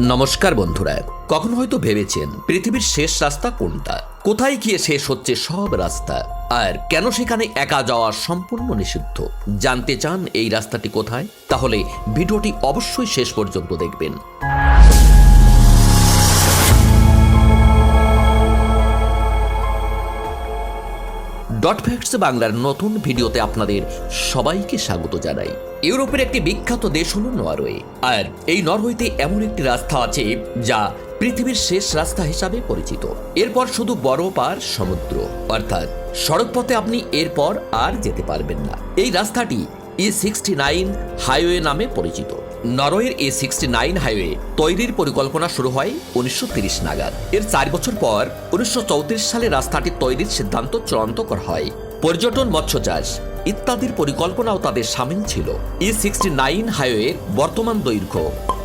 নমস্কার বন্ধুরা, কখন হয়তো ভেবেছেন পৃথিবীর শেষ রাস্তা কোনটা? কোথায় গিয়ে শেষ হচ্ছে সব রাস্তা? আর কেন সেখানে একা যাওয়া সম্পূর্ণ নিষিদ্ধ? জানতে চান এই রাস্তাটি কোথায়? তাহলে ভিডিওটি অবশ্যই শেষ পর্যন্ত দেখবেন। ডট ফ্যাক্টস বাংলার নতুন ভিডিওতে আপনাদের সবাইকে স্বাগত জানাই। ইউরোপের একটি বিখ্যাত দেশ হল নরওয়ে। আর এই নরওয়েতে এমন একটি রাস্তা আছে যা পৃথিবীর শেষ রাস্তা হিসাবে পরিচিত। এরপর শুধু বরফ আর সমুদ্র। অর্থাৎ সড়কপথে আপনি এরপর আর যেতে পারবেন না। এই রাস্তাটি ই সিক্সটি নাইন হাইওয়ে নামে পরিচিত। নরওয়ের এ সিক্সটি নাইন হাইওয়ে তৈরির পরিকল্পনা শুরু হয় উনিশশো নাগাদ। এর চার বছর পর উনিশশো চৌত্রিশ সালে রাস্তাটি তৈরির সিদ্ধান্ত চূড়ান্ত করা হয়। পর্যটন মৎস্য চাষ ইত্যাদির পরিকল্পনাও তাদের সামিল ছিল। ই সিক্সটি নাইন হাইওয়ের বর্তমান দৈর্ঘ্য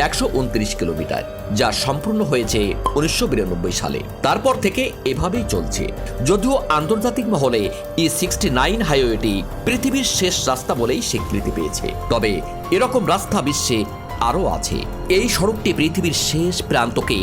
একশো উনত্রিশ কিলোমিটার, যা সম্পূর্ণ হয়েছে উনিশশো বিরানব্বই সালে। তারপর থেকে এভাবেই চলছে। যদিও আন্তর্জাতিক মহলে ই সিক্সটি নাইন হাইওয়েটি পৃথিবীর শেষ রাস্তা বলেই স্বীকৃতি পেয়েছে। তবে এরকম রাস্তা বিশ্বে আরও আছে। এই সড়কটি পৃথিবীর শেষ প্রান্তকে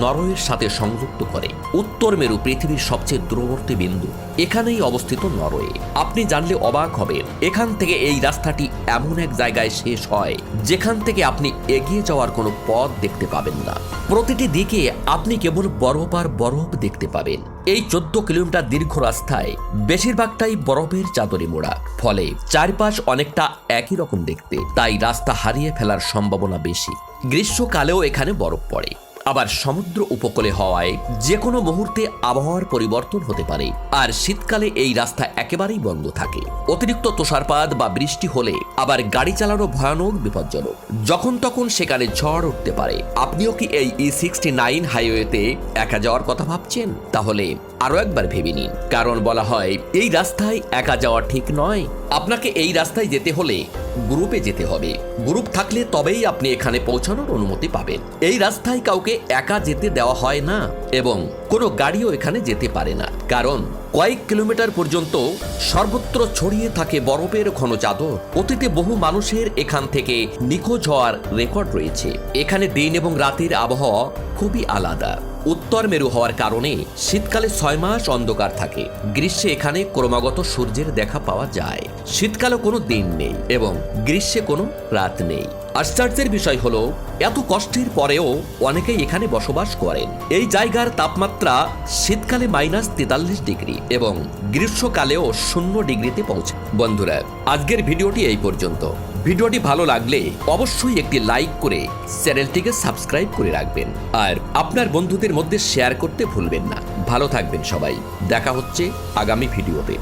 নরওয়ের সাথে সংযুক্ত করে। উত্তর মেরু পৃথিবীর সবচেয়ে দূরবর্তী বিন্দু। এখানেই অবস্থিত নরওয়ে। আপনি জানলে অবাক হবেন, এখান থেকে এই রাস্তাটি এমন এক জায়গায় শেষ হয়, যেখান থেকে আপনি এগিয়ে যাওয়ার কোনো পথ দেখতে পাবেন না। প্রতিটি দিকে আপনি কেবল বরফ আর বরফ দেখতে পাবেন। এই চোদ্দ কিলোমিটার দীর্ঘ রাস্তায় বেশিরভাগটাই বরফের চাদরে মোড়া। ফলে চারপাশ অনেকটা একই রকম দেখতে। তাই রাস্তা হারিয়ে ফেলার সম্ভাবনা বেশি। গ্রীষ্মকালেও এখানে বরফ পড়ে। আবার সমুদ্র উপকূলে হওয়ায় যে কোনো মুহূর্তে আবহাওয়ার পরিবর্তন হতে পারে। আর শীতকালে এই রাস্তা একেবারেই বন্ধ থাকে। অতিরিক্ত তুষারপাত বা বৃষ্টি হলে আবার গাড়ি চালানো ভয়ানক, বিপজ্জনক। যখন তখন সেখানে ঝড় উঠতে পারে। আপনিও কি এই ই সিক্সটি নাইন হাইওয়েতে একা যাওয়ার কথা ভাবছেন? তাহলে আরও একবার ভেবে নিন। কারণ বলা হয়, এই রাস্তায় একা যাওয়া ঠিক নয়। আপনাকে এই রাস্তায় যেতে হলে গ্রুপে যেতে হবে। গ্রুপ থাকলে তবেই আপনি এখানে পৌঁছানোর অনুমতি পাবেন। এই রাস্তায় কাউকে একা যেতে দেওয়া হয় না এবং কোনো গাড়িও এখানে যেতে পারে না। কারণ কয়েক কিলোমিটার পর্যন্ত সর্বত্র ছড়িয়ে থাকে বরফের ঘন চাদর। অতীতে বহু মানুষের এখান থেকে নিখোঁজ হওয়ার রেকর্ড রয়েছে। এখানে দিন এবং রাতের আবহাওয়া খুবই আলাদা। উত্তর মেরু হওয়ার কারণে শীতকালে ছয় মাস অন্ধকার থাকে। গ্রীষ্মে এখানে ক্রমাগত সূর্যের দেখা পাওয়া যায়। শীতকালে কোনো দিন নেই এবং গ্রীষ্মে কোনো রাত নেই। আশ্চর্যের বিষয় হলো, এত কষ্টের পরেও অনেকেই এখানে বসবাস করেন। এই জায়গার তাপমাত্রা শীতকালে মাইনাস তেতাল্লিশ ডিগ্রি এবং গ্রীষ্মকালেও শূন্য ডিগ্রিতে পৌঁছে। বন্ধুরা, আজকের ভিডিওটি এই পর্যন্ত। ভিডিওটি ভালো লাগলে অবশ্যই একটি লাইক করে চ্যানেলটিকে সাবস্ক্রাইব করে রাখবেন। আর আপনার বন্ধুদের মধ্যে শেয়ার করতে ভুলবেন না। ভালো থাকবেন সবাই। দেখা হচ্ছে আগামী ভিডিওতে।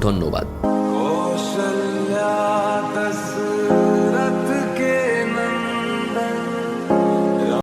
ধন্যবাদ।